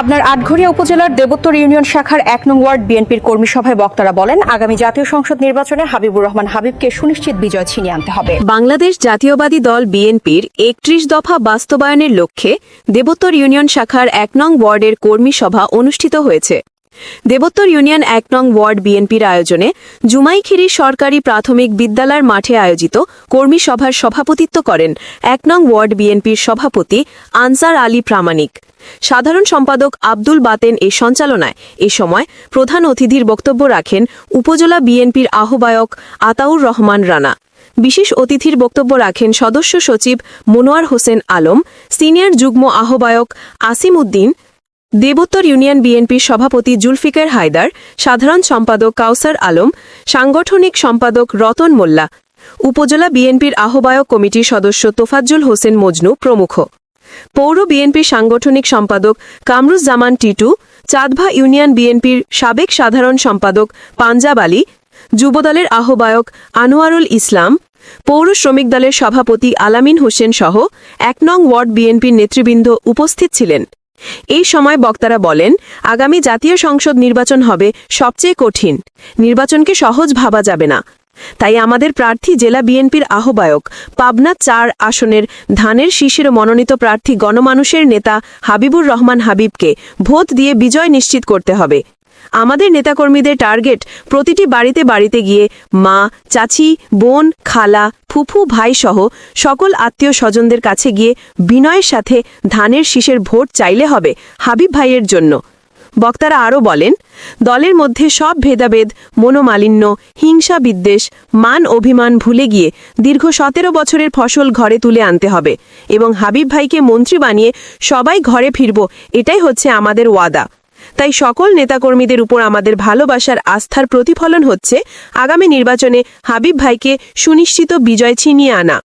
পাবনার আটঘরিয়া উপজেলার দেবোত্তর ইউনিয়ন শাখার এক নং ওয়ার্ড বিএনপির কর্মী সভায় বক্তারা বলেন, আগামী জাতীয় সংসদ নির্বাচনে হাবিবুর রহমান হাবিবকে সুনিশ্চিত বিজয় ছিনিয়ে আনতে হবে। বাংলাদেশ জাতীয়বাদী দল বিএনপির একত্রিশ দফা বাস্তবায়নের লক্ষ্যে দেবোত্তর ইউনিয়ন শাখার এক নং ওয়ার্ডের কর্মী সভা অনুষ্ঠিত হয়েছে। দেবোত্তর ইউনিয়ন এক নং ওয়ার্ড বিএনপির আয়োজনে জুমাইখিরি সরকারি প্রাথমিক বিদ্যালয়ের মাঠে আয়োজিত কর্মী সভার সভাপতিত্ব করেন এক নং ওয়ার্ড বিএনপির সভাপতি আনসার আলী প্রামাণিক। সাধারণ সম্পাদক আব্দুল বাতেন এ সঞ্চালনায় এ সময় প্রধান অতিথির বক্তব্য রাখেন উপজেলা বিএনপির আহ্বায়ক আতাউর রহমান রানা। বিশেষ অতিথির বক্তব্য রাখেন সদস্য সচিব মনোয়ার হোসেন আলম, সিনিয়র যুগ্ম আহ্বায়ক আসিম উদ্দিন দেবোত্তর ইউনিয়ন বিএনপির সভাপতি জুলফিকার হায়দার, সাধারণ সম্পাদক কাউসার আলম, সাংগঠনিক সম্পাদক রতন মোল্লা, উপজেলা বিএনপির আহ্বায়ক কমিটির সদস্য তোফাজ্জুল হোসেন মজনু প্রমুখ। পৌর বিএনপির সাংগঠনিক সম্পাদক কামরুজ্জামান টিটু, চাঁদভা ইউনিয়ন বিএনপির সাবেক সাধারণ সম্পাদক পাঞ্জাব আলী, যুবদলের আহ্বায়ক আনোয়ারুল ইসলাম, পৌর শ্রমিক দলের সভাপতি আলামিন হোসেন সহ এক নং ওয়ার্ড বিএনপির নেতৃবৃন্দ উপস্থিত ছিলেন। এই সময় বক্তারা বলেন, আগামী জাতীয় সংসদ নির্বাচন হবে সবচেয়ে কঠিন। নির্বাচনকে সহজ ভাবা যাবে না। তাই আমাদের প্রার্থী জেলা বিএনপির আহ্বায়ক পাবনা চার আসনের ধানের শীষের মনোনীত প্রার্থী গণমানুষের নেতা হাবিবুর রহমান হাবিবকে ভোট দিয়ে বিজয় নিশ্চিত করতে হবে। আমাদের নেতাকর্মীদের টার্গেট প্রতিটি বাড়িতে বাড়িতে গিয়ে মা, চাচি, বোন, খালা, ফুফু, ভাই সহ সকল আত্মীয় স্বজনদের কাছে গিয়ে বিনয়ের সাথে ধানের শীষের ভোট চাইলে হবে হাবিব ভাইয়ের জন্য। বক্তারা আরও বলেন, দলের মধ্যে সব ভেদাভেদ, মনোমালিন্য, হিংসা বিদ্বেষ, মান অভিমান ভুলে গিয়ে দীর্ঘ সতেরো বছরের ফসল ঘরে তুলে আনতে হবে এবং হাবিব ভাইকে মন্ত্রী বানিয়ে সবাই ঘরে ফিরব, এটাই হচ্ছে আমাদের ওয়াদা। তাই সকল নেতাকর্মীদের উপর আমাদের ভালোবাসার আস্থার প্রতিফলন হচ্ছে আগামী নির্বাচনে হাবিব ভাইকে সুনিশ্চিত বিজয় ছিনিয়ে আনা।